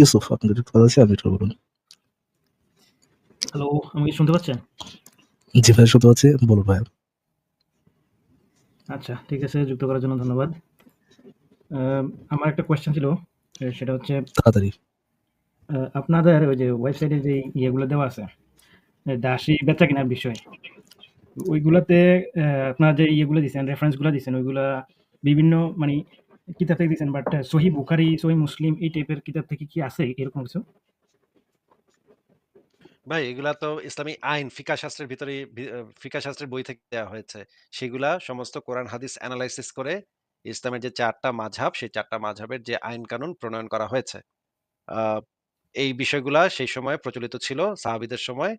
ইউসুফ আপনাদের একটু কথা আছে আপনি একটু বলুন হ্যালো, আমাকে শুনতে পাচ্ছেন? জি ভাই শুনতে পাচ্ছি বলুন ভাই আচ্ছা, ঠিক আছে যুক্ত করার জন্য ধন্যবাদ। আমার একটা কোয়েশ্চেন ছিল। সেটা হচ্ছে তাড়াতাড়ি আপনাদের ওই যে ওয়েবসাইটে যে ইয়েগুলো দেওয়া আছে, দাসী বেচা-কেনার বিষয়। ওইগুলাতে আপনার যে ইয়েগুলো দিছেন, রেফারেন্সগুলা দিছেন, ওইগুলা বিভিন্ন মানি কিতাব থেকে দিছেন বাট সহিহ বুখারী, সহিহ মুসলিম এই টাইপের কিতাব থেকে কি আছে এরকম কিছু? ভাই এগুলা তো ইসলামী আইন ফিকাহ শাস্ত্রের ভিতরেই ভি আ ফিকাহ শাস্ত্রের বই থেকে দেয়া হয়েছে। সেগুলা সমস্ত কোরআন হাদিস এনালাইসিস করে ইসলামের যে ৪ টা মাযহাব, সেই ৪ টা মাযহাবের যে আইন কানুন প্রণয়ন করা হয়েছে। এই বিষয়গুলা সেই সময়ে প্রচলিত ছিল সাহাবীদের সময়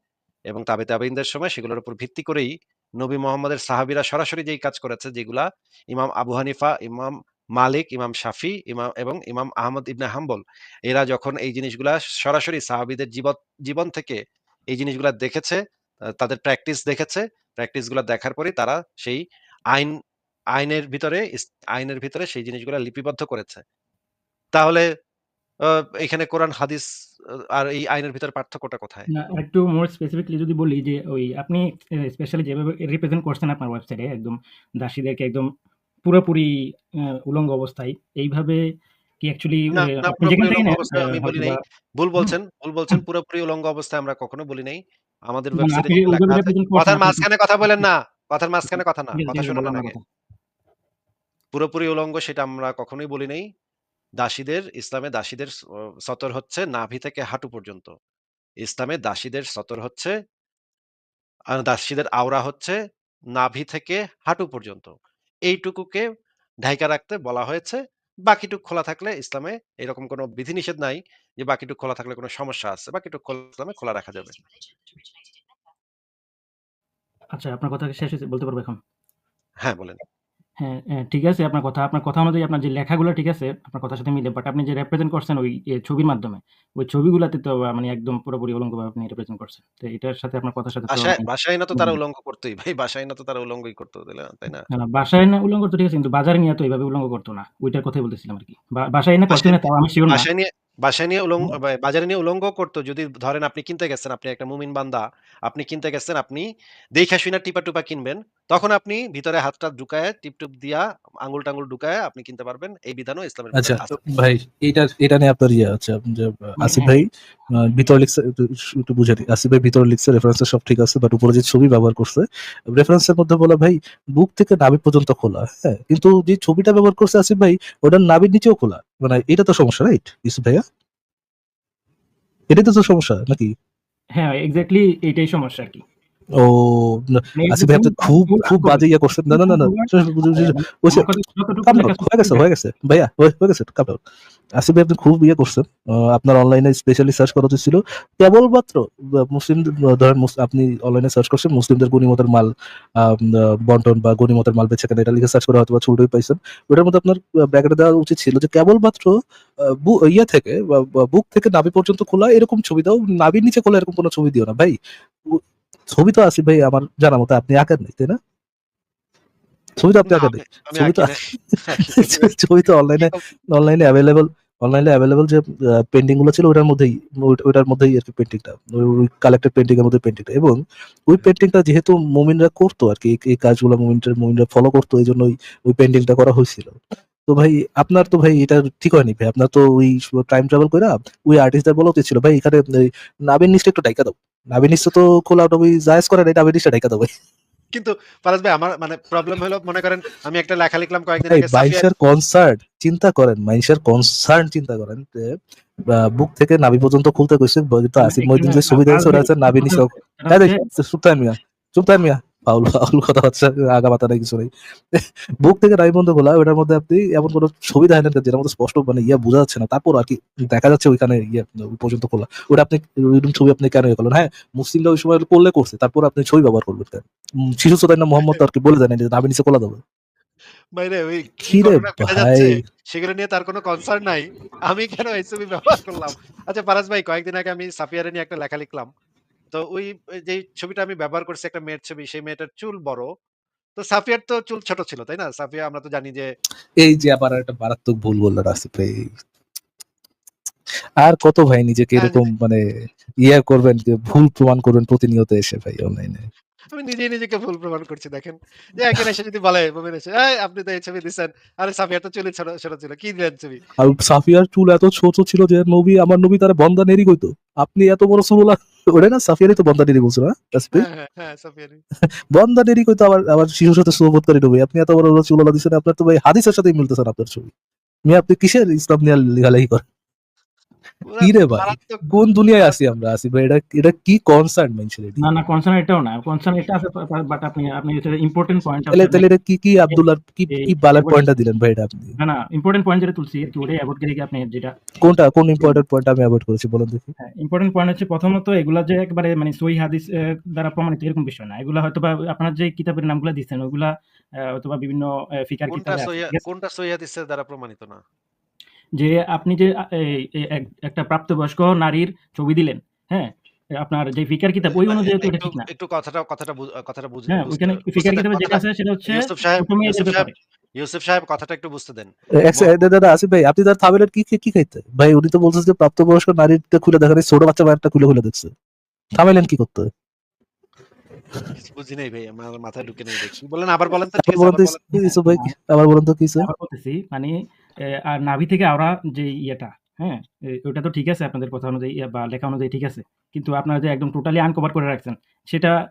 এবং তাবে তাবেঈনদের সময় সেগুলোর উপর ভিত্তি করেই নবী মোহাম্মদের সাহাবীরা সরাসরি যেই কাজ করেছে যেগুলা ইমাম আবু হানিফা, ইমাম মালিক, ইমাম শাফি, ইমাম এবং ইমাম আহমদ ইবনে হাম্বল এরা যখন এই জিনিসগুলা সরাসরি সাহাবীদের জীবত জীবন থেকে এই জিনিসগুলা দেখেছে, তাদের প্র্যাকটিস দেখেছে। প্র্যাকটিসগুলা দেখার পরেই তারা সেই আইন আইনের ভিতরে আইনের ভিতরে সেই জিনিসগুলা লিপিবদ্ধ করেছে। তাহলে এখানে কোরআন হাদিস আর এই আইনের ভিতরে পার্থক্যটা কোথায়? না একটু মোর স্পেসিফিকলি যদি বলি যে ওই আপনি স্পেশালি যেভাবে রিপ্রেজেন্ট করছেন আপনার ওয়েবসাইটে একদম দাসীদেরকে একদম পুরোপুরি উলঙ্গ অবস্থায় এইভাবে কি অ্যাকচুয়ালি আমি বলি নাই। ভুল বলছেন, ভুল বলছেন। পুরোপুরি উলঙ্গ অবস্থায় আমরা কখনো বলি নাই। আমাদের ওয়েবসাইটে কথার মাঝখানে কথা বলেন না। কথার মাঝখানে কথা না। কথা আগে। পুরোপুরি উলঙ্গ সেটা আমরা কখনোই বলি নাই। দাসীদের ইসলামে দাসীদের সতর হচ্ছে নাভি থেকে হাঁটু পর্যন্ত। ইসলামে দাসীদের সতর হচ্ছে দাসীদের আওরা হচ্ছে নাভি থেকে হাঁটু পর্যন্ত। এইটুকুকে ঢাইকা রাখতে বলা হয়েছে। বাকিটুক খোলা থাকলে ইসলামে এরকম কোনো বিধিনিষেধ নাই যে বাকিটুক খোলা থাকলে কোনো সমস্যা আছে। বাকিটুক খোলা ইসলামে খোলা রাখা যাবে। আচ্ছা আপনার কথা শেষ হয়েছে বলতে পারব এখন? হ্যাঁ, বলেন। হ্যাঁ, হ্যাঁ, ঠিক আছে আপনার কথা। আপনার কথা অনুযায়ী আপনার যে লেখাগুলো ঠিক আছে, আপনার কথার সাথে মিলে। বাট আপনি যে রিপ্রেজেন্ট করছেন ওই এ ছবির মাধ্যমে, ওই ছবিগুলাতে তো আ মানে একদম পুরোপুরি উলঙ্গভাবে আপনি রিপ্রেজেন্ট করছেন। তো এটার সাথে আপনার কথার সাথে তো বাসায় না তো তারা উলঙ্গ করতই ভাই। বাসায় না তো তারা উলঙ্গই করত, তাই না? না, না বাসায় এনে উলঙ্গ তো ঠিক আছে কিন্তু বাজারে নিয়ে তো এভাবে উলঙ্গ করত না। ওইটার কথাই বলতেছিলাম আরকি। বা বাসায় এনে করছে বাসায় কিনা তাও আমি সিউর না। বাসায় নিয়ে বাসায় নিয়ে উলঙ্গ। বা বাজারে নিয়ে উলঙ্গ করতো যদি ধরেন আপনি কিনতে গেছেন, আপনি একটা মুমিন বান্দা, আপনি কিনতে গেছেন, আপনি দেইখা শুইনা টিপা-টুপা কিনবেন। তখন আপনি ভিতরে হাতটা ঢুকায়া টিপ-টুপ দিয়া আঙ্গুল-টাঙ্গুল ঢুকায়া আপনি কিনতে পারবেন। এই বিধানও ইসলামের আচ্ছা ভিতরে আছে। ভাই এইটা এটা নিয়ে আপনার ইয়ে আছে যে আসিফ। ভাই আ ভিতরে লিখছে একটু একটু বুঝাই দিই। আসিফ ভাই ভিতরে লিখছে রেফারেন্স সব ঠিক আছে বাট উপরে যে ছবি ব্যবহার করছে রেফারেন্সের মধ্যে বলা ভাই বুক থেকে নাভি পর্যন্ত খোলা। হ্যাঁ? কিন্তু যে ছবিটা ব্যবহার করছে আসিফ ভাই ওটার নাভির নিচেও খোলা। মানে এটা তো সমস্যা রাইট? ইউসুফ ভাইয়া? এটাই তো, সমস্যা নাকি? হ্যাঁ, এক্স্যাক্টলি এটাই সমস্যা আরকি। ও আসিফ ভাই আপনি খুব, খুব বাজে ইয়ে করছেন। না, না, না, না। হয়ে গেছে, হয়ে গেছে। ভাইয়া হয়ে গেছে ডাউন। আসিফ ভাই আপনি খুব ইয়ে করছেন। আপনার অনলাইনে স্পেশালি সার্চ করা উচিত ছিল। কেবলমাত্র বা মুসলিম ধরেন আপনি অনলাইনে সার্চ করছেন মুসলিমদের গনিমতের মাল বন্টন বা গনিমতের মাল বেচাকেনা এটা লিখে সার্চ করে হয়তোবা ছবিটাই পাইছেন। ওটার মধ্যে আপনার আ ব্র্যাকেটে দেওয়া উচিত ছিল যে কেবলমাত্র ইয়ে থেকে বা বা বুক থেকে নাভি পর্যন্ত খোলা এরকম ছবি দাও। নাভির নিচে খোলা এরকম কোনো ছবি দিও না। ভাই ছবি তো আসিফ ভাই আমার জানা মতো আপনি আঁকেন নাই, তাই না? ছবি তো আপনি আঁকেন ছবি তো ছবি তো অনলাইনে অনলাইনে এভেইলেবল অনলাইনে এভেইলেবল যে আ পেইন্টিংগুলো ছিল ওটার মধ্যেই ওটার মধ্যেই আরকি পেইন্টিংটা। ওই কালেক্টেড পেইন্টিং এর মধ্যে পেইন্টিংটা এবং ওই পেইন্টিংটা যেহেতু মুমিনরা করতো আরকি এই, এই কাজগুলো মুমিনরা মুমিনরা ফলো করতো এই জন্য ওই পেন্টিংটা করা হয়েছিল তো ভাই আপনার তো ভাই এটা ঠিক হয়নি ভাই। আপনার তো ওই টাইম ট্রাভেল কইরা ওই আর্টিস্টদের বলা উচিত ছিল ভাই এখানে নাভির নিচটা একটু ঢাইকা দাও। নাভির নিচটা তো খোলা ওটা ওই জায়েজ করে নাই নাভির নিচটা ঢাইকা দাও ভাই। কিন্তু ফারাজ ভাই আমার মানে প্রবলেম হলো মনে করেন আমি একটা লেখা লিখলাম কয়েকদিন আগে মাইশার কনসার্ট চিন্তা করেন মাইশের কনসার্ন চিন্তা করেন যে বুক থেকে নাভি পর্যন্ত খুলতে কইছে বলতে আসিফ মহিউদ্দিন যে সুবিধা আছে ওরা আছে এই দেখ চুপ থাকেন মিয়া চুপ থাকেন মিয়া। কথা হচ্ছে আগা মাথা নাই কিছু নাই। বুক থেকে পর্যন্ত খোলা ওটার মধ্যে আপনি এমন কোনো ছবি দেখেন না যেটার মধ্যে স্পষ্ট মানে ইয়া বোঝা যাচ্ছে না। তারপর আর কি দেখা যাচ্ছে ওইখানে ইয়ে পর্যন্ত খোলা। ওটা আপনি ওইরকম ছবি আপনি কেন ইয়ে করলেন? হ্যাঁ মুসলিমরা ওই সময় করলে করছে তারপর আপনি ছবি ব্যবহার করবেন কেন? শিশু না মোহাম্মদ আর কি বলে দেন যে নাভি নিচে খোলা দেবে। বাইরে ওই কি ভাই? সেগুলো নিয়ে তার কোনো কনসার্ন নাই। আমি কেন এই ছবি ব্যবহার করলাম? আচ্ছা ফারাজ ভাই কয়েকদিন আগে আমি সাফিয়ারে নিয়ে একটা লেখা লিখলাম। তো ওই যেই ছবিটা আমি ব্যবহার করছি একটা মেয়ের ছবি, সেই মেয়েটার চুল বড়। তো সাফিয়ার তো চুল ছোট ছিল, তাই না? সাফিয়া আমরা তো জানি যে এই যে আবার একটা মারাত্মক ভুল বলল আসিফ ভাই আর কত ভাই নিজেকে হ্যাঁ, এরকম মানে ইয়া করবেন যে ভুল প্রমাণ করবেন প্রতিনিয়ত এসে ভাই অনলাইনে আমি নিজেই নিজেকে ভুল প্রমাণ করছি দেখেন। যে একজন এসে যদি বলে মুমিন এসে, "এই আপনি তো এই ছবি দিছেন। আরে সাফিয়া তো চুলই ছোট ছোট ছিল। কি দিলেন ছবি?" আর সাফিয়ার চুল এত ছোট ছিল যে নবী আমার নবী তারা বন্দা নেরি কইতো আপনি এত বড় চুল ওরে না সাফিয়ারই তো বন্দা নেরি বলছো না হ্যাঁ, হ্যাঁ, হ্যাঁ, সাফিয়ারই। বন্দা নেরি কইতো আবার আবার শিশুর সাথে সুবোধকারী নবী আপনি এত বড় বড় চুল দিচ্ছেন আপনার তো ভাই হাদিসের সাথেই মিলতেছেন আপনার ছবি মেয়ে আপনি কিসের ইসলাম নিয়ে লেখালেখি করেন কি রে ভাই কোন দুনিয়ায় আছি আমরা আসি ভাই এটা এটা কি কনসার্ন মেনশন না, না কনসার্ন এটাও না। কনসার্ন এটা আছে বাট আপনি আপনি এটা ইম্পোর্টেন্ট পয়েন্ট তাহলে তাহলে এটা কি কি আব্দুল্লাহ কি কি বালার পয়েন্টটা দিলেন ভাই এটা আপনি না, না ইম্পোর্টেন্ট পয়েন্ট যেটা তুলছি ওটাই এভয়েড করে কি আপনি যেটা কোনটা কোন ইম্পর্টেন্ট পয়েন্ট আমি অ্যাভয়েড করেছি বলেন দেখি হ্যাঁ, ইম্পোর্টেন্ট পয়েন্ট হচ্ছে প্রথমত এগুলা যে একবারে মানে সহি হাদিস দ্বারা প্রমাণিত এরকম বিষয় না। এগুলা হয়তোবা আপনার যে কিতাবের নামগুলা দিচ্ছেন ওইগুলা আ হয়তোবা বিভিন্ন ফিকার কিতাবে? কোনটা সহিহ হাদিসের দ্বারা প্রমাণিত না? যে আপনি যে একটা প্রাপ্তবয়স্ক নারীর ছবি দিলেন, হ্যাঁ? আপনার যে ফিকার কিতাব ওই অনুযায়ী তো এটা একটু ঠিক না। একটু কথাটা কথাটা কথাটা বুঝ হ্যাঁ, বুঝতে ফিকার কিতাবে যেটা আছে সেটা হচ্ছে ইউসুফ সাহেব ইউসুফ সাহেব ইউসুফ সাহেব কথাটা একটু বুঝতে দেন। দাদা আসিফ ভাই আপনি তার থামেলের কি কি- কি খাইতে ভাই উনি তো বলছেন যে প্রাপ্তবয়স্ক নারীটা খুলে দেখেন এই ছোট বাচ্চা বায়ারটা খুলে খুলে দেখছে থামেলেন কি করতে বুঝি নাই ভাই আমার মাথায় ঢুকে নেই দেখি। বলেন আবার বলেন তো ঠিক আছে বলেন আবার তো বলেন। ইউসুফ ভাই কি- আবার বলেন তো আবার বলতেছি মানে আর নাভি থেকে আওরা যে ইয়েটা হ্যাঁ ওটা তো ঠিক আছে আপনাদের কথা অনুযায়ী, বা লেখা অনুযায়ী ঠিক আছে। কিন্তু আপনারা যে একদম টোটালি আনকভার করে রাখছেন, সেটা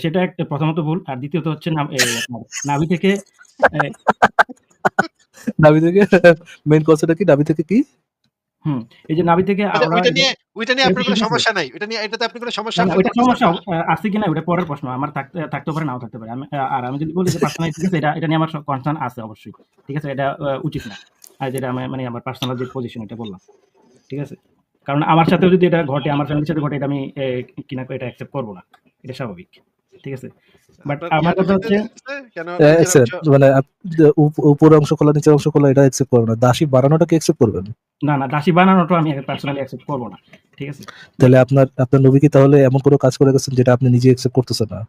সেটা একটা প্রথমত ভুল, আর দ্বিতীয়ত হচ্ছে নাভ- থেকে নাভি থেকে মেইন কনসেপ্টটা কি? নাভি থেকে কি? হুম এই যে নাভি থেকে ওইটা ওইটা নিয়ে ওইটা নিয়ে এটা আপনার কোনো সমস্যা নাই। ওইটা নিয়ে এটাতে আপনি কোনো সমস্যা না, না, ওইটা সমস্যা না। আহ, আছে কিনা ওটা পরের প্রশ্ন। আমার থাকতে থাকতে পারে নাও থাকতে পারে। আমি আর আমি যদি বলি যে পার্সোনাল ঠিক আছে এটা এটা নিয়ে আমার কনসার্ন আছে অবশ্যই। ঠিক আছে? এটা উচিত না। আর যেটা আমি মানে আমার পার্সোনাল যে পজিশন এটা বললাম। ঠিক আছে? কারণ আমার সাথে যদি এটা ঘটে আমার ফ্যামিলির সাথে ঘটে এটা আমি কিনা এটা অ্যাকসেপ্ট করব না। এটা স্বাভাবিক। ঠিক আছে। বাট আমার কথা হচ্ছে মানে আপ- উপ- উপরের অংশ খোলা নিচের অংশ খোলা এটা অ্যাকসেপ্ট করবেন না। দাসী বানানোটা কি অ্যাকসেপ্ট করবেন না না দাসী বানানোটা আমি পার্সোনালি অ্যাকসেপ্ট করব না। ঠিক আছে? তাহলে আপনার আপনার নবী কি তাহলে এমন কোনো কাজ করে গেছেন যেটা আপনি নিজে অ্যাকসেপ্ট করতেছেন না?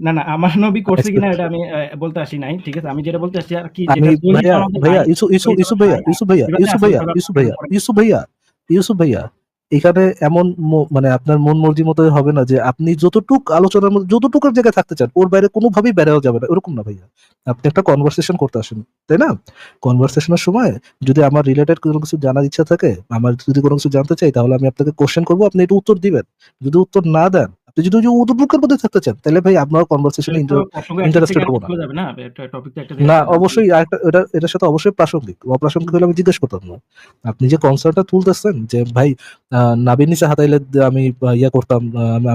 না না আমার নবী করছে কিনা এটা আমি বলতে আসি নাই। ঠিক আছে? আমি যেটা বলতে আসছি আর কি ভাইয়া ভাইয়া ইসু ওই ইউসুফ ভাইয়া ইসু ভাইয়া ইসু ভাইয়া ইসু ভাইয়া ইসু ভাইয়া ইউসুফ ভাইয়া এখানে এমন মানে আপনার মন মর্জি মতো হবে না যে আপনি যতটুক আলোচনার মধ্যে, যতটুকুর জায়গায় থাকতে চান, ওর বাইরে কোনোভাবেই বেড়াও যাবে না, ওরকম না ভাইয়া। আপনি একটা কনভারসেশন করতে আসেন, তাই না? কনভারসেশনের সময় যদি আমার রিলেটেড কোনো কিছু জানার ইচ্ছা থাকে, আমার যদি কোনো কিছু জানতে চাই, তাহলে আমি আপনাকে কোশ্চেন করব, আপনি একটু উত্তর দিবেন। যদি উত্তর না দেন আপনি যদি ওই উদ্যোগের মধ্যে থাকতে চান তাহলে ভাই আপনার কনভারসেশনে তো থেকে হব না। না এটা টপিক একটা না অবশ্যই আরেকটা এটা এটার সাথে অবশ্যই প্রাসঙ্গিক। অপ্রাসঙ্গিক হলে আমি জিজ্ঞেস করতাম না। আপনি যে কনসার্নটা তুলতেছেন যে ভাই নাবির নিচে হাতাইলে আমি ইয়ে করতাম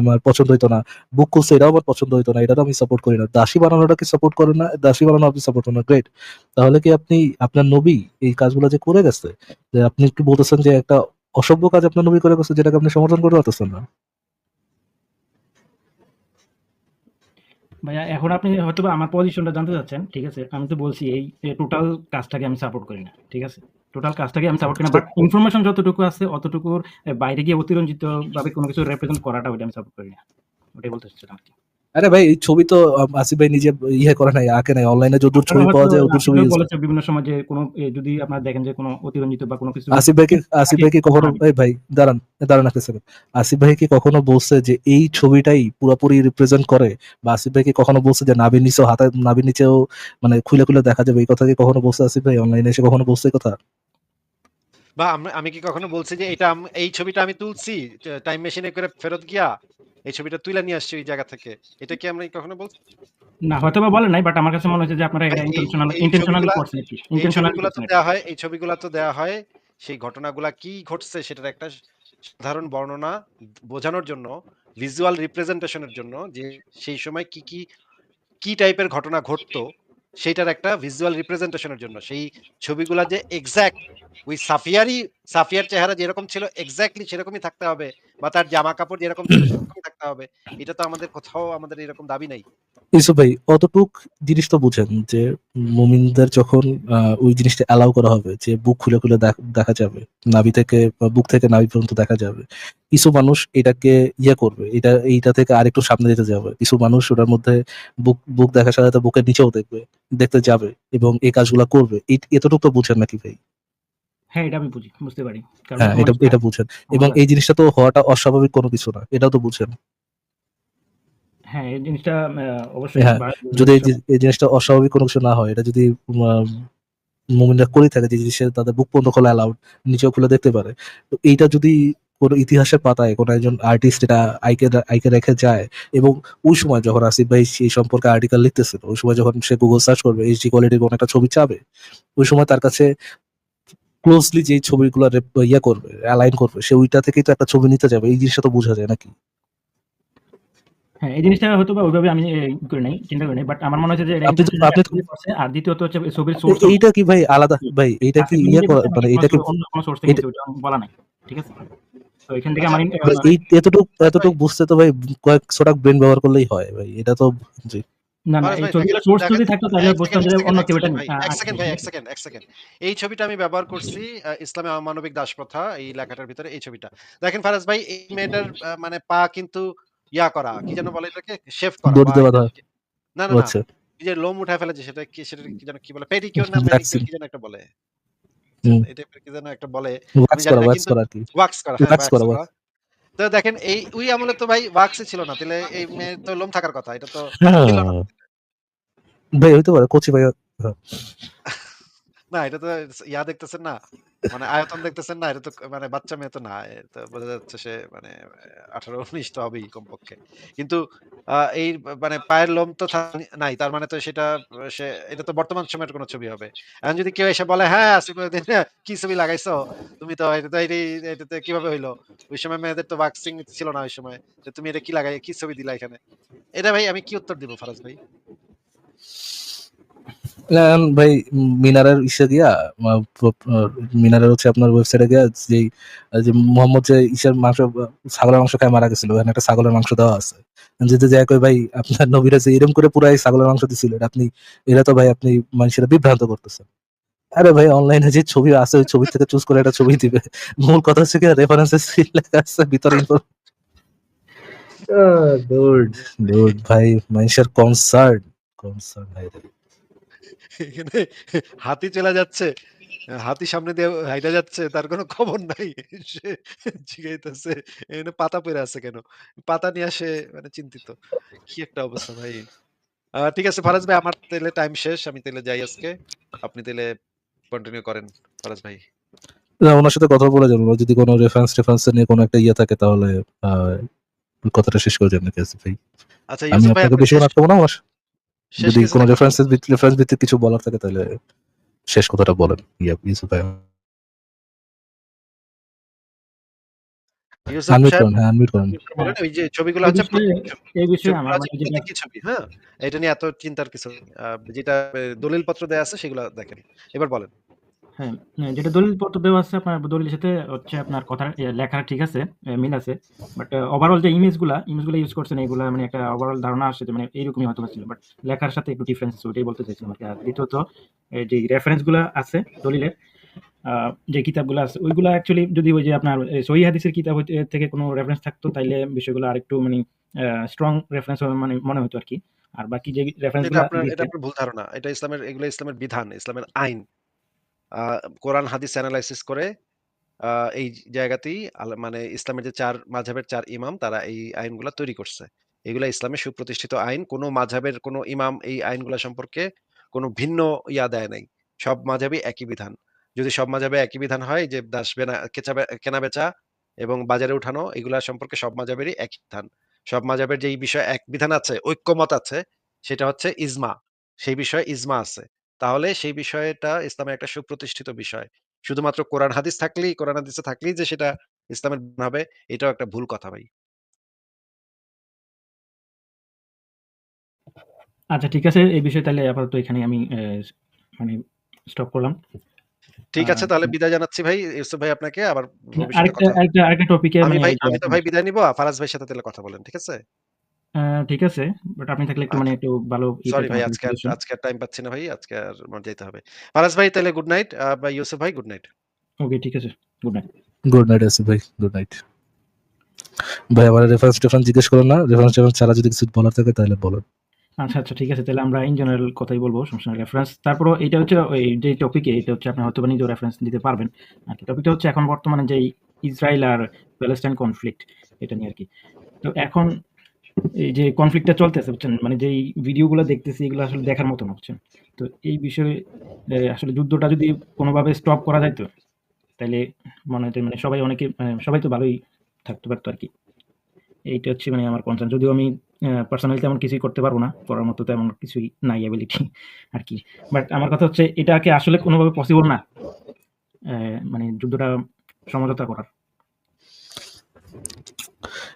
আমার পছন্দ হইতো না বুক খুলছে এটাও আমার পছন্দ হইতো না এটাও আমি সাপোর্ট করি না। দাসী বানানোটা কি সাপোর্ট করেন না? দাসী বানানো আপনি সাপোর্ট করেন না গ্রেট তাহলে কি আপনি আপনার নবী এই কাজগুলো যে করে গেছে যে আপনি কি বলতেছেন যে একটা অসভ্য কাজ আপনার নবী করে গেছে যেটাকে আপনি সমর্থন করতে পারতেছেন না? ভাইয়া, এখন আপনি হয়তো আমার পজিশনটা জানতে চাচ্ছেন, ঠিক আছে? আমি তো বলছি এই টোটাল কাজটাকে আমি সাপোর্ট করি না, ঠিক আছে? টোটাল কাজটাকে আমি সাপোর্ট করি না বাট ইনফরমেশন যতটুকু আছে, অতটুকুর বাইরে গিয়ে অতিরঞ্জিত ভাবে কোনো কিছু রিপ্রেজেন্ট করাটা ওইটা আমি সাপোর্ট করি না। ওটাই বলতে চাচ্ছিলাম আর কি। আরে ভাই এই ছবি তো আসিফ ভাই নিজে ইয়ে করে নাই আঁকে নাই অনলাইনে যদুর ছবি পাওয়া যায় ওদের ছবি। বলেছেন বিভিন্ন সময় যে কোনো যদি আপনারা দেখেন যে কোনো অতিরঞ্জিত বা কোনো কিছু আসিফ ভাই কি আসিফ ভাই কি কখনো এই ভাই দাঁড়ান দাঁড়ান একটা সেকেন্ড আসিফ ভাই কি কখনো বলছে যে এই ছবিটাই পুরোপুরি রিপ্রেজেন্ট করে বা আসিফ ভাই কি কখনো বলছে যে নাবির নিচেও হাতে নাবির নিচেও মানে খুলে খুলে দেখা যাবে এই কথা কি কখনো বলছে আসিফ ভাই অনলাইনে এসে কখনো বলছে এই কথা বা আমি কি কখনো বলছি যে এটা এই ছবিটা আমি তুলছি টাইম মেশিনে করে ফেরত গিয়া এই ছবিটা তুলে নিয়ে আসছি ওই জায়গা থেকে? এটা কি আমরা কখনো বলছি? না হয়তো বা বলেন নাই বাট আমার কাছে মনে হচ্ছে যে আপনারা এটা ইন্টেনশনাল ইন্টেনশনালি করছেন ইন্টেনশনালি তো। দেওয়া হয় এই ছবিগুলো তো দেওয়া হয় সেই ঘটনাগুলা কি ঘটছে সেটার একটা সাধারণ বর্ণনা বোঝানোর জন্য ভিজুয়াল রিপ্রেজেন্টেশনের জন্য যে সেই সময় কি কি কি টাইপের ঘটনা ঘটতো সেইটার একটা ভিজুয়াল রিপ্রেজেন্টেশনের জন্য। সেই ছবিগুলা যে এক্সাক্ট ওই সাফিয়ারই সাফিয়ার চেহারা যেরকম ছিল এক্স্যাক্টলি সেরকমই থাকতে হবে বা তার জামা কাপড় যেরকম ছিল সেরকমই থাকতে হবে। এটা তো আমাদের কোথাও আমাদের এরকম দাবি নাই। ইসু ভাই, অতটুক জিনিস তো বুঝেন যে মুমিনদের যখন ওই জিনিসটা অ্যালাউ করা হবে, যে বুক খুলে খুলে দেখ- যাবে, নাভি থেকে বুক থেকে নাভি পর্যন্ত দেখা যাবে। কিছু মানুষ এটাকে ইয়ে করবে, এটা, এইটা থেকে আরেকটু সামনে যেতে যাবে। কিছু মানুষ ওটার মধ্যে বুক বুক দেখার সাথে বুকের নিচেও দেখবে, দেখতে যাবে এবং এই কাজগুলো করবে। এতটুকু তো বুঝেন নাকি ভাই? হ্যাঁ, এটা আমি বুঝি, বুঝতে পারি। হ্যাঁ, এটা এটা বুঝেন এবং এই জিনিসটা তো হওয়াটা অস্বাভাবিক কোনো কিছু না। এটাও তো বুঝেন। হ্যাঁ, এই জিনিসটা অবশ্যই হ্যাঁ, যদি এই জিনিসটা অস্বাভাবিক কোনো কিছু না হয়, এটা যদি মুমিনরা করেই থাকে যে জিনিসের তাদের বুক পর্যন্ত খোলা অ্যালাউড, নিচেও খুলে দেখতে পারে। তো এইটা যদি কোনো ইতিহাসের পাতায় কোনো একজন আর্টিস্ট এটা আইকে আইকে রেখে যায় এবং ওই সময় যখন আসিফ ভাই সেই সম্পর্কে আর্টিকেল লিখতেছিল, ওই সময় যখন সে গুগল সার্চ করবে এইচডি কোয়ালিটির কোনো একটা ছবি চাবে, ওই সময় তার কাছে ক্লোজলি যেই ছবিগুলো ইয়া করবে, অ্যালাইন করবে, সে ওইটা থেকেই তো একটা ছবি নিতে যাবে। এই জিনিসটা তো বোঝা যায় নাকি? হ্যাঁ, এই জিনিসটা হয়তোবা ওইভাবে আমি করি নাই, চিন্তা করি নাই। বাট আমার মনে হচ্ছে যে আপনি আপনি আর দ্বিতীয়ত হচ্ছে ছবির সোর্স এইটা কি ভাই আলাদা ভাই এইটা কি ইয়ে মানে এটা কি অন্য কোনো সোর্স থেকে এটা বলা নাই। ঠিক আছে? তো এখান থেকে আমার ইন ভাই এতটুক এতটুক বুঝতে তো ভাই কয়েক ছটাক ব্রেন ব্যবহার করলেই হয় ভাই। এটা তো জি। না, না এই ভাই সোর্স যদি থাকতো তাহলে বুঝতাম যে অন্য কেউ এটা সেকেন্ড ভাই। আ ১ আনছে। সেকেন্ড ভাই, ঠিক ১ আছে? Second, ১ second. এই ছবিটা আমি ব্যবহার করছি ইসলামে অমানবিক দাসপ্রথা এই লেখাটার ভিতরে এই ছবিটা। দেখেন ফারাজ ভাই এই মেয়েটার মানে পা কিন্তু ইয়া করা, কি যেন বলে এটাকে? শেভ করা এটা। না, না, না। আচ্ছা। এই যে লোম উঠায় ফেলেছে সেটা কি সেটা কি যেন কি বলে? পেডিকিউর না। কি যেন একটা বলে। টাইপের কি যেন একটা বলে। আমি ওয়াক্স করা ওয়াক্স করা ওয়াক্স করা, তো দেখেন এই ওই আমলে তো ভাই ওয়াক্সই ছিল না। তাহলে এই মেয়ে তো লোম থাকার কথা। এটা তো হ্যাঁ। ভাই হইতে পারে কচি ভাই। না, এটা তো ইয়া দেখতেছেন না? মানে আয়তন দেখতেছেন না? এটা তো মানে বাচ্চা মেয়ে তো না। এটা বোঝা যাচ্ছে সে মানে ১৮-১৯ তো হবেই কমপক্ষে। কিন্তু এই মানে পায়ের লোম তো নাই। তার মানে তো সেটা সে এটা তো বর্তমান সময়ের কোনো ছবি হবে। এখন যদি কেউ এসে বলে, "হ্যাঁ, কি ছবি লাগাইছো? তুমি তো এটা তো এটাতে কীভাবে হইল? ওই সময় মেয়েদের তো ওয়াক্সিং ছিল না ওই সময়। যে তুমি এটা কি লাগাই কি ছবি দিলা এখানে?" এটা ভাই আমি কি উত্তর দিব ফারাজ ভাই? ভাই মিনারের ইসে গিয়া মিনারের হচ্ছে আপনার ওয়েবসাইটে গিয়া যেই যে মোহাম্মদ যে ইসের মাংস ছাগলের মাংস খায় মারা গেছিল। ওখানে একটা ছাগলের মাংস দেওয়া আছে। যদি যায়া কই ভাই আপনার নবীরা যে এরকম করে পুরাই ছাগলের মাংস দিছিল এটা আপনি এটা তো ভাই আপনি মানুষেরা বিভ্রান্ত করতেছেন। আরে ভাই অনলাইনে যে ছবি আছে ওই ছবি থেকে চুজ করে একটা ছবি দিবে। মূল কথা হচ্ছে কি রেফারেন্সেস লেখা আছে ভিতরে ভাই মানুষের কনসার্ট কনসার্ন ভাই। এখানে হাতি চলে যাচ্ছে। হাতি সামনে দিয়ে হাইটা যাচ্ছে তার কোনো খবর নাই। সে জিগাইতেছে এখানে পাতা পইড়া আছে কেন? পাতা নিয়ে আসে মানে চিন্তিত। কি একটা অবস্থা ভাই। ঠিক আছে ফারাজ ভাই আমার তাইলে টাইম শেষ। আমি তাইলে যাই আজকে। আপনি তাইলে কন্টিনিউ করেন ফারাজ ভাই। না উনার সাথে কথা বলে যাব। যদি কোনো রেফারেন্স টেফারেন্স নিয়ে কোনো একটা ইয়ে থাকে তাহলে কথাটা শেষ করে যান নাকি ভাই। আচ্ছা ইউসুফ ভাই আপনাকে শেষ আটকাবো না যদি কোনো রেফারেন্সের রেফারেন্সেস ভিত্তি রেফারেন্স ভিত্তিক কিছু বলার থাকে তাহলে শেষ কথাটা বলেন। ইয়া ইউসুফ ভাই। হ্যাঁ মানে হ্যাঁ? এটা নিয়ে এত চিন্তার কিছু যেটা দলিল যেটা দলিলপত্র দেয়া আছে সেগুলো দেখেন। এবার বলেন। হ্যাঁ, হ্যাঁ, যেটা দলিলপত্র দেওয়া আছে আপনার দলিলের সাথে হচ্ছে আপনার কথার এ লেখা ঠিক আছে, এ মিল আছে। বাট ওভারঅল যে ইমেজগুলা, ইমেজগুলা ইউজ করছেন এগুলা মানে একটা ওভারঅল ধারণা আসছে যে মানে এইরকমই হয়তোবা ছিল। বাট লেখার সাথে একটু ডিফারেন্স আছে ওইটাই বলতে চাইছিলাম আরকি। আর দ্বিতীয়ত এই যে আছে দলিলের আ যে কিতাবগুলা আছে ওইগুলা অ্যাকচুয়ালি যদি ওই যে আপনার এ সহিহ হাদিসের কিতাব হইতে থেকে কোনো রেফারেন্স থাকতো তাইলে বিষয়গুলো আরেকটু মানে আ স্ট্রং রেফারেন্স মানে মনে হইতো আরকি। আর বাকি যে রেফারেন্স এটা আপনার ভুল ধারণা। এটা ইসলামের এগুলো ইসলামের বিধান, ইসলামের আইন। কোরআন হাদিস এনালাইসিস করে এই জায়গাতেই মানে ইসলামের যে ৪ মাযহাবের ৪ ইমাম তারা এই আইনগুলা তৈরি করছে। এগুলা ইসলামের সুপ্রতিষ্ঠিত আইন। কোন মাযহাবের কোন ইমাম এই আইনগুলা সম্পর্কে কোন ভিন্ন ইয়া দেয় নাই। সব মাযহাবই একই বিধান। যদি সব মাযহাবে একই বিধান হয় যে দাস বেনা কেনা-বেচা এবং বাজারে উঠানো এগুলা সম্পর্কে সব মাঝাবেরই একই বিধান। সব মাযহাবের যেই বিষয়ে এক বিধান আছে, ঐক্যমত আছে সেটা হচ্ছে ইজমা। সেই বিষয়ে ইজমা আছে। তাহলে সেই বিষয়টা ইসলামের একটা সুপ্রতিষ্ঠিত বিষয়। শুধুমাত্র কোরআন হাদিস থাকলেই কোরআন হাদিসে থাকলেই যে সেটা ইসলামের হবে এটাও একটা ভুল কথা ভাই। আচ্ছা ঠিক আছে। এই বিষয়ে তাহলে আপাতত এখানে আমি এ মানে স্টপ করলাম। ঠিক আছে তাহলে বিদায় জানাচ্ছি ভাই। ইউসুফ ভাই আপনাকে আবার ভবিষ্যতে আরেকটা কথা হবে। আরেকটা আরেকটা টপিকে আমি মানে ভাই আমি তো ভাই বিদায় নিবো। ফারাজ ভাইয়ের সাথে তাহলে কথা বলেন। ঠিক আছে? আ ঠিক আছে। বাট আপনি থাকলে একটু আচ্ছা। মানে একটু ভালো ই সরি পেতাম ভাই আজকে আর। আজকে আর টাইম পাচ্ছি না ভাই। আজকে আর আমার যাইতে হবে। ফারাজ ভাই তাহলে গুড নাইট। আ বা ইউসুফ ভাই গুড নাইট। ওকে ঠিক আছে। Good night. Good night Asif ভাই। Good night. ভাই আমার রেফারেন্স টেফারেন্স জিজ্ঞেস করেন না। রেফারেন্স টেফারেন্স ছাড়া যদি কিছু বলার থাকে তাহলে বলেন। আচ্ছা, আচ্ছা ঠিক আছে। তাহলে আমরা ইন জেনারেল কথাই বলব। সমস্যা নাই। রেফারেন্স তারপরও এইটা হচ্ছে ওই যে টপিকে এটা হচ্ছে আপনি হয়তোবা নিজেও রেফারেন্স দিতে পারবেন। আরকি টপিকটা হচ্ছে এখন বর্তমানে যেই ইসরাইল আর প্যালেস্টাইন কনফ্লিক্ট এটা নিয়ে আরকি। তো এখন এই যে কনফ্লিক্টটা চলতেছে, বুঝছেন? মানে যেই ভিডিওগুলো দেখতেছি, এগুলো আসলে দেখার মতো না? তো এই বিষয়ে আসলে যুদ্ধটা যদি কোনোভাবে স্টপ করা যায় তো তাইলে মনে হইতো মানে সবাই অনেকে সবাই তো ভালোই থাকতে পারতো আর কি এইটা হচ্ছে মানে আমার কনসার্ন। যদিও আমি পার্সোনালি তেমন কিছুই করতে পারব না। করার মতো তেমন কিছুই নাই অ্যাবিলিটি আর কি বাট আমার কথা হচ্ছে, এটাকে আসলে কোনোভাবে পসিবল না? মানে যুদ্ধটা সমঝোতা করার?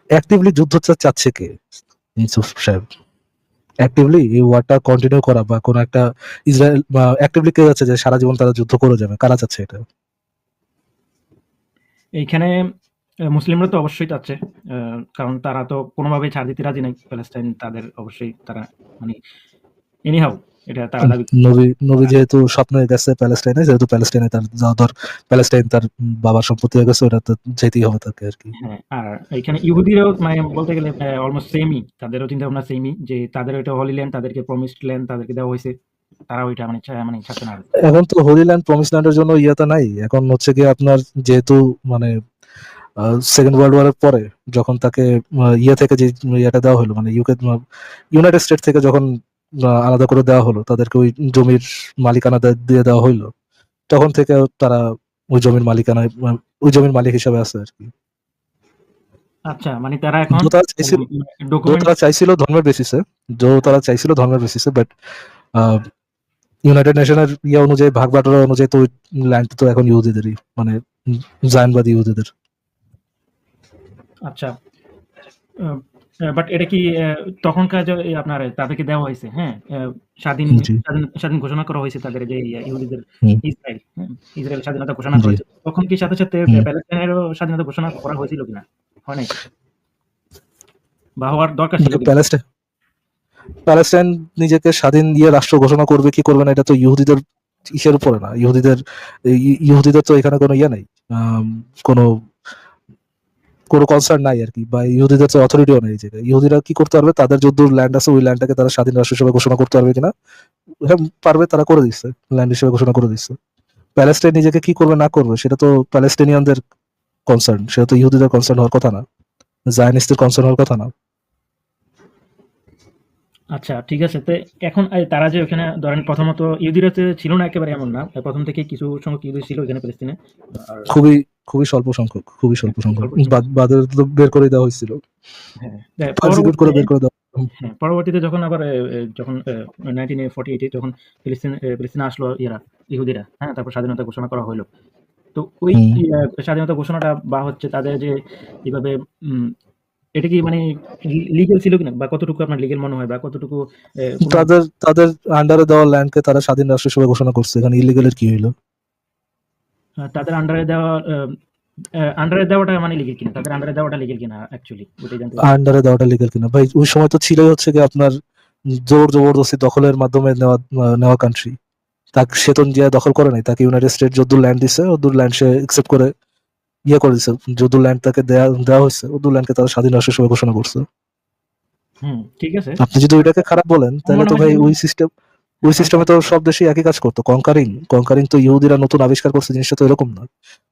অ্যাক্টিভলি যুদ্ধ চাচ্ছে কে? ইউসুফ সাহেব। অ্যাক্টিভলি এই ওয়ারটা কন্টিনিউ করা বা কোনো একটা ইসরায়েল বা অ্যাক্টিভলি কে যাচ্ছে যে সারা জীবন তারা যুদ্ধ করে যাবে? কারা চাচ্ছে এটা? এইখানে মুসলিমরা তো অবশ্যই চাচ্ছে। কারণ তারা তো কোনোভাবেই ছাড় দিতে রাজি নাই। প্যালেস্টাইন তাদের অবশ্যই তারা মানে এনিহাউ এটা তারা দাবি নবী নবী যেহেতু স্বপ্নে গেছে প্যালেস্টাইনে যেহেতু প্যালেস্টাইনে তার প্যালেস্টাইন তার বাবার সম্পত্তি হয়ে গেছে ওটা তো যেতেই হবে তাকে আরকি। হ্যাঁ, আর এইখানে ইহুদিরাও মানে বলতে গেলে অলমোস্ট সেমই। তাদেরও চিন্তাভাবনা সেমই যে তাদের ওইটা হলি ল্যান্ড তাদেরকে প্রমিসড ল্যান্ড তাদেরকে দেওয়া হইছে। তারা ওইটা মানে মানে না। এখন তো হোলি ল্যান্ড প্রমিস ল্যান্ডের জন্য ইয়েটা নাই। এখন হচ্ছে গিয়ে আপনার যেহেতু মানে সেকেন্ড ওয়ার্ল্ড ওয়ার এর পরে যখন তাকে ইয়ে থেকে যে ইয়েটা দেওয়া হলো মানে ইউকে ইউনাইটেড স্টেট থেকে যখন আলাদা করে দেওয়া হলো তাদেরকে ওই জমির মালিকানা দিয়ে দেওয়া হইল। তখন থেকে তারা ওই জমির মালিকানায় আ ওই জমির মালিক হিসেবে আছে আরকি। আচ্ছা মানে তারা এখন তারা চাইছিল উম যো ডকুমেন্ট তারা চাইছিল ধর্মের বেসিসে যো তারা চাইছিল ধর্মের বেসিসে বাট আ ইউনাইটেড নেশনের ইয়ে অনুযায়ী ভাগ-বাটোয়ারা অনুযায়ী তো ল্যান্ড তো এখন ইহুদিদেরই। মানে জায়নবাদী ইহুদিদের। আচ্ছা। বাট এটা কি তখনকার যে আপনার তাদেরকে দেওয়া হয়েছে হ্যাঁ? স্বাধীন স্বাধীন ঘোষণা করা হয়েছে তাদের যে ইহুদিদের। ইসরাইল, হ্যাঁ? স্বাধীনতা ঘোষণা করেছে। তখন কি সাথে, সাথে হুম। প্যালেস্টাইনেরও স্বাধীনতা ঘোষণা করা হয়েছিল কিনা? হয় নাই? বা হওয়ার দরকার ছিল? প্যালেস্টাইন প্যালেস্টাইন নিজেকে স্বাধীন ইয়ে রাষ্ট্র ঘোষণা করবে কি করবে না এটা তো ইহুদিদের ইসের উপরে না। ইহুদিদের ইহুদিদের তো এখানে কোনো ইয়ে নাই। কোনো কোনো কনসার্ন নাই আর কি বা ইহুদিদের তো অথরিটিও নাই জায়গায়। ইহুদিরা কি করতে পারবে? তাদের যদ্দূর ল্যান্ড আছে ওই ল্যান্ডটাকে তারা স্বাধীন রাষ্ট্র হিসেবে ঘোষণা করতে পারবে কিনা? হ্যাঁ, পারবে তারা করে দিচ্ছে। ল্যান্ড হিসেবে ঘোষণা করে দিচ্ছে। প্যালেস্টাইন নিজেকে কি করবে না করবে সেটা তো প্যালেস্টিনিয়ানদের কনসার্ন। সেটা তো ইহুদিদের কনসার্ন হওয়ার কথা না। জায়নিস্টদের কনসার্ন হওয়ার কথা না। আচ্ছা ঠিক আছে। তো এখন তারা যে ওখানে ধরেন প্রথমত ইহুদিরা ছিল না একেবারে এমন না। প্রথম থেকেই কিছু সংখ্যক ইহুদি ছিল ওখানে প্যালেস্তিনে। খুবই, খুবই স্বল্প সংখ্যক, খুবই স্বল্প সংখ্যক। স্বল্প বাদের বের করে দেওয়া হইছিল। হ্যাঁ, দে পারসিকিউট করে পরবর্তীতে বের করে দেওয়া হ্যাঁ, পরবর্তীতে যখন আবার যখন এ 1948 এ যখন ফিলিস্তিন আসলো ইয়েরা ইহুদিরা, হ্যাঁ? তারপর স্বাধীনতা ঘোষণা করা হইল। তো ওই স্বাধীনতা ঘোষণাটা বা হচ্ছে তাদের যে উম এটা কি মানে লিগেল ছিল কিনা? বা কতটুকু আপনার লিগেল মনে হয় বা কতটুকু তাদের তাদের আন্ডারে দেওয়া ল্যান্ডকে তারা স্বাধীন রাষ্ট্র হিসেবে ঘোষণা করছে। এখানে ইলিগাল এর কি হইল? তাদের আন্ডারে দেওয়া আন্ডারে দেওয়াটা মানে লিগ্যাল কিনা? তাদের আন্ডারে দেওয়াটা লিগ্যাল কিনা অ্যাকচুয়ালি ওটাই জানতে। আন্ডারে দেওয়াটা লিগ্যাল কিনা? ভাই ওই সময় তো ছিলই হচ্ছে গিয়ে আপনার জোর জবরদস্তি দখলের মাধ্যমে নেওয়া নেওয়া কান্ট্রি। তাকে সে তো দখল করে নাই। তাকে ইউনাইটেড স্টেট যদ্দূর ল্যান্ড দিছে ওদ্দূর ল্যান্ড সে অ্যাকসেপ্ট করে ইয়ে করে দিছে। যদ্দূর ল্যান্ড তাকে দেয়া দেওয়া হইছে ওদ্দূর ল্যান্ডকে তারা স্বাধীন রাষ্ট্র হিসেবে ঘোষণা করছে। হুম, ঠিক আছে। আপনি যদি ওইটাকে খারাপ বলেন তাহলে তো ভাই ওই সিস্টেম ওই সিস্টেমে তো সব দেশই একই কাজ করতো। কনকারিং, কনকারিং তো ইহুদিরা নতুন আবিষ্কার করছে জিনিসটা তো এরকম না।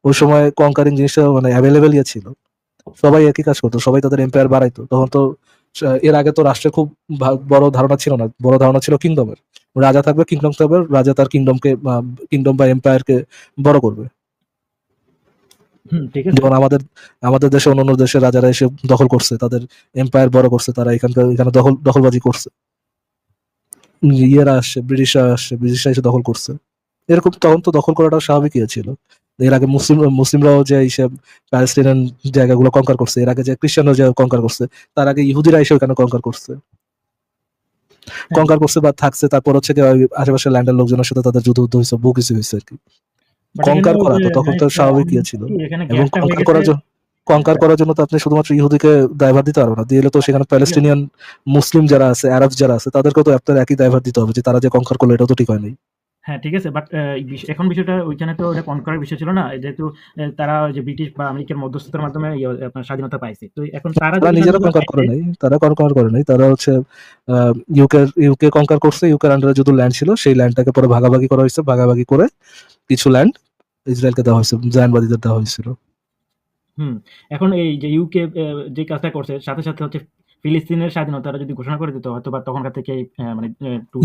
ওই সময় কনকারিং জিনিসটা মানে ইয়ে ছিল। সবাই একই কাজ করতো। সবাই তাদের এম্পায়ার বাড়াইতো। তখন তো এর আগে তো রাষ্ট্রের খুব বড় ধারণা ছিল না। বড় ধারণা ছিল কিংডমের। রাজা থাকবে, কিংডম থাকবে। রাজা তার কিংডমকে কিংডম বা এম্পায়ারকে বড় করবে। যেমন আমাদের আমাদের দেশে অন্যান্য দেশের রাজারা এসে দখল করছে। তাদের এম্পায়ার বড় করছে। তারা এখানকার এখানে দখল দখলবাজি করছে। ইয়েরা আসছে, ব্রিটিশরা আসছে। ব্রিটিশরা এসে দখল করছে। এরকম তখন তো দখল করাটা স্বাভাবিক ইয়ে ছিল। এর আগে মুসলিম মুসলিমরাও যে এসে প্যালেস্টাইনিয়ান জায়গাগুলো কনকার করছে। এর আগে যে খ্রিস্টানরা যে কঙ্কার করছে। তার আগে ইহুদিরা এসে ওখানে কঙ্কার করছে। হ্যাঁ। কনকার করছে বা থাকছে তারপর হচ্ছে আশেপাশের ল্যান্ডের লোকজনের সাথে তাদের যুদ্ধ হইছে, বহু কিছু আরকি। বাট এখানে কনকার করা তো তখন তো স্বাভাবিক ইয়ে ছিল। এবং কনকার করার জন্য কনকার করার জন্য তো আপনি শুধুমাত্র ইহুদিকে দায়ভার দিতে পারবেন না। দিলে তো সেখানে প্যালেস্টিনিয়ান মুসলিম যারা আছে, আরব যারা আছে তাদেরকেও তো আপনার একই দায়ভার দিতে হবে যে তারা যে কনকার করল এটাও তো ঠিক হয় নাই। হ্যাঁ, ঠিক আছে। বাট এখন বিষয়টা ওইখানে তো ওটা কনকরার বিষয় ছিল না। যেহেতু তারা যে ব্রিটিশ বা আমেরিকার মধ্যস্থতার মাধ্যমে ইয়ে আপনার স্বাধীনতা পাইছে। তো এখন তারা তারা নিজেরা কনকার করে নাই। তারা কনকার করে নাই। তারা হচ্ছে ইউকে ইউকে কনকার করছে। ইউকের আন্ডারে যত ল্যান্ড ছিল সেই ল্যান্ডটাকে পরে ভাগাভাগি করা হইছে। ভাগাভাগি করে কিছু ল্যান্ড ইসরায়েলকে দেওয়া হইছে। জায়নবাদীদের দেওয়া হয়েছিল। হুম। এখন এই যে ইউকে যে কাজটা করছে সাথে, সাথে হচ্ছে ফিলিস্তিনের স্বাধীনতাটা যদি ঘোষণা করে দিত হয়তো বা তখনকার অ্যা মানে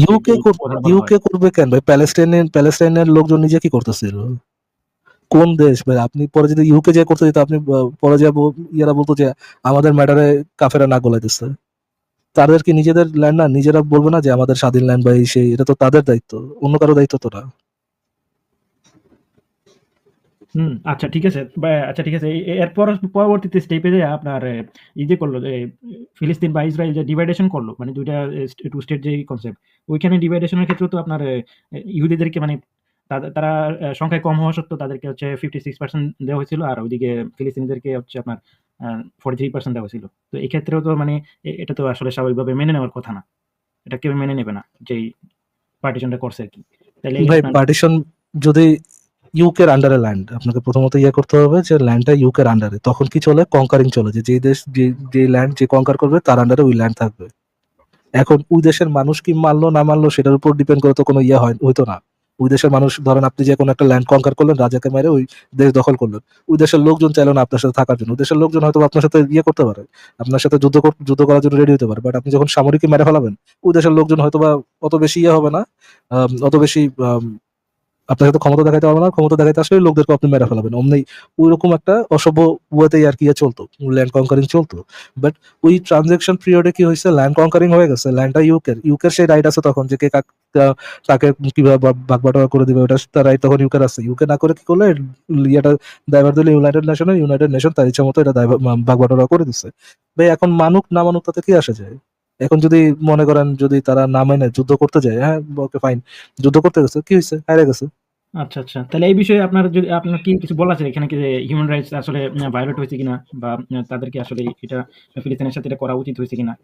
ইউকে যে। ইউকে করবে কেন ভাই? প্যালেস্টাইনের প্যালেস্টাইনের লোকজন নিজে কি করতেছিল? কোন দেশ ভাই? আপনি পরে যদি ইউকে যে করতে দিত আপনি পরে যেয়ে ব বলতো যে আমাদের ম্যাটারে কাফেররা নাক গলাইতেছে। তাদের কি নিজেদের ল্যান্ড না? নিজেরা বলবে না যে আমাদের স্বাধীন ল্যান্ড বা এই সেই এটা তো তাদের দায়িত্ব। অন্য কারও দায়িত্ব তো না। হুম, আচ্ছা ঠিক আছে। বা আচ্ছা ঠিক আছে। এ এরপর পরবর্তীতে স্টেপে যেয়ে আপনার এ ই যে করল যে ফিলিস্তিন বা ইসরায়েল যে ডিভাইডেশন করল মানে ২ টা স্টেট যেই কনসেপ্ট ওইখানে ডিভাইডেশনের ক্ষেত্রেও তো আপনার এ ইহুদিদেরকে মানে তারা সংখ্যায় কম হওয়া সত্ত্বেও তাদেরকে হচ্ছে 56% দেওয়া হয়েছিল। আর ওইদিকে ফিলিস্তিনিদেরকে হচ্ছে আপনার আ 43% দেওয়া হয়েছিল। তো এই ক্ষেত্রেও তো মানে এ এটা তো আসলে স্বাভাবিকভাবে মেনে নেওয়ার কথা না। এটা কেউ মেনে নেবে না। যেই পার্টিশনটা করছে। তাইলে ভাই আপনার পার্টিশন যদি ইউকের আন্ডারে ল্যান্ড আপনাকে প্রথমত ইয়ে করতে হবে যে ল্যান্ডটা ইউকের আন্ডারে। তখন কি চলে? কনকারিং চলে। যে যেই দেশ যে ল্যান্ড যে কনকার করবে তার আন্ডারে ওই ল্যান্ড থাকবে। এখন ওই দেশের মানুষ কি মানলো না মানলো সেটার উপর ডিপেন্ড করে তো কোনো ইয়ে হয় হইতো না। ওই দেশের মানুষ ধরেন আপনি যে কোনো একটা ল্যান্ড কনকার করলেন, রাজাকে মেরে ওই দেশ দখল করলেন। ওই দেশের লোকজন চাইলো না আপনার সাথে থাকার জন্য। ওই দেশের লোকজন হয়তোবা আপনার সাথে ইয়ে করতে পারে। আপনার সাথে যুদ্ধ যুদ্ধ করার জন্য রেডি হতে পারে। বাট আপনি যখন সামরিকই মেরে ফেলাবেন, ওই দেশের লোকজন হয়তো বা অত বেশি ইয়ে হবে না। অত বেশি আপনার সাথে ক্ষমতা দেখাইতে পারবে না। ক্ষমতা দেখাইতে আসলে লোকদেরকে আপনি মেরে ফেলাবেন। অমনি ঐরকম একটা অসভ্য ওয়েতেই আরকি ইয়ে চলতো। ল্যান্ড কনকারিং চলতো। বাট ওই ট্রানজাকশন পিরিয়ড কি হইছে? ল্যান্ড কনকারিং হয়ে গেছে। ল্যান্ডটা ইউকের। ইউকের সেই রাইট আছে তখন যে কে কা কাকে কীভাবে বা ভাগ-বাটোয়ারা করে দিবে ওটা তার রাইট তখন ইউকের আছে। ইউকে না করে কি করল? ইয়েটা দায়ভার দিল ইউনাইটেড নেশনে। ইউনাইটেড নেশন তার ইচ্ছা মতো এটা ভাগ-বাটোয়ারা করে দিছে। ভাই এখন মানুক না মানুক তাতে কি আসে যায়? এখন যদি মনে করেন যদি তারা না মেনে যুদ্ধ করতে যায়, হ্যাঁ ওকে ফাইন। যুদ্ধ করতে গেছে। কি হয়েছে হাইরা গেছে। আচ্ছা, আচ্ছা। তাহলে এই বিষয়ে আপনার যদি আপনার কি কিছু বলার আছে এখানে কি যে হিউম্যান রাইটস আসলে ভায়োলেট হইছে কিনা বা তাদেরকে আসলে এটা ফিলিস্তিনের সাথে এটা করা উচিত হয়েছে কিনা?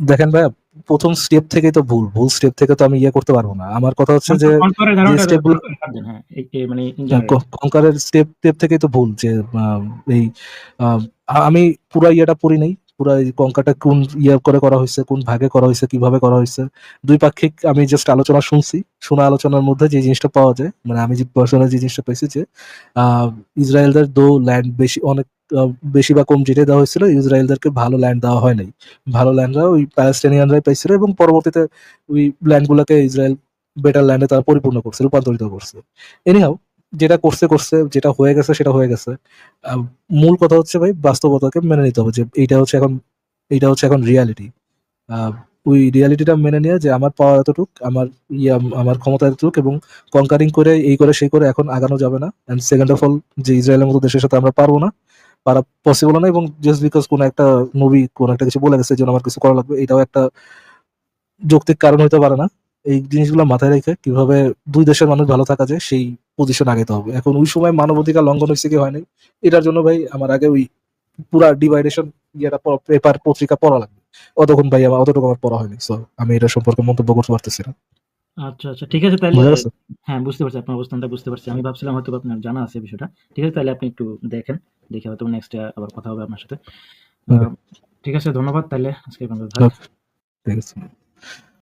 দেখেন ভাইয়া প্রথম স্টেপ থেকেই তো ভুল। ভুল স্টেপ থেকে তো আমি ইয়ে করতে পারব না। আমার কথা হচ্ছে যে কনকরের যে স্টেপ স্টেপ টেপ থেকেই তো ভুল যে এই আমি পুরো ইয়েটা পড়ি নাই। পুরা এই কনকারটা কোন ইয়ে করে করা হইছে, কোন ভাগে করা হইছে, কীভাবে করা হইছে। দুই পাক্ষিক আমি জাস্ট আলোচনা শুনছি। শোনা আলোচনার মধ্যে যে জিনিসটা পাওয়া যায়, মানে আমি যে পার্সোনাল যে জিনিসটা পাইছি যে ইসরায়েলদের দো ল্যান্ড বেশি অনেক বেশি বা কম যেটাই দেওয়া হয়েছিল ইসরায়েলদেরকে ভালো ল্যান্ড দেওয়া হয় নাই। ভালো ল্যান্ডরা ওই প্যালেস্টাইনিয়ানরাই পাইছিল এবং পরবর্তীতে ওই ল্যান্ড গুলাকে ইসরায়েল বেটার ল্যান্ডে তারা পরিপূর্ণ করছে, রূপান্তরিত করছে। এনিহাউ যেটা করছে, করছে। যেটা হয়ে গেছে সেটা হয়ে গেছে। মূল কথা হচ্ছে ভাই বাস্তবতাকে মেনে নিতে হবে যে এইটা হচ্ছে এখন এইটা হচ্ছে এখন রিয়ালিটি। ওই রিয়ালিটিটা মেনে নিয়ে যে আমার পাওয়ার এতটুক, আমার ইয়া আমার ক্ষমতা এতটুক এবং কনকারিং করে এই করে সেই করে এখন আগানো যাবে না। অ্যান্ড সেকেন্ড অফ অল যে ইসরায়েলের মতো দেশের সাথে আমরা পারব না। পারা পসিবল না এবং জাস্ট বিকজ কোনো একটা মুভি কোনো একটা কিছু বলে গেছে এজন্য আমার কিছু করা লাগবে। এটাও একটা যৌক্তিক কারণ হইতে পারে না। এই জিনিসগুলো মাথায় রেখে কীভাবে দুই দেশের মানুষ ভালো থাকা যায় সেই পজিশন আগাইতে হবে। এখন ওই সময় মানবাধিকার লঙ্ঘন হয়েছে কি হয়নি এটার জন্য ভাই আমার আগে ওই পুরা ডিভাইডেশন ইয়েটা পেপার পত্রিকা পড়া লাগবে। অতক্ষণ ভাই আমার অতটুকু আমার পড়া হয়নি। সো আমি এটা সম্পর্কে মন্তব্য করতে পারতেছি না। আচ্ছা, আচ্ছা। ঠিক আছে গেছে? হ্যাঁ, বুঝতে পারছি আপনার অবস্থানটা বুঝতে পারছি। আমি ভাবছিলাম হয়তো আপনার জানা আছে বিষয়টা। ঠিক আছে তাহলে আপনি একটু দেখেন। দেখে হয়তো নেক্সট আবার কথা হবে আপনার সাথে। ঠিক আছে ধন্যবাদ তাইলে আজকে। ঠিক আছে।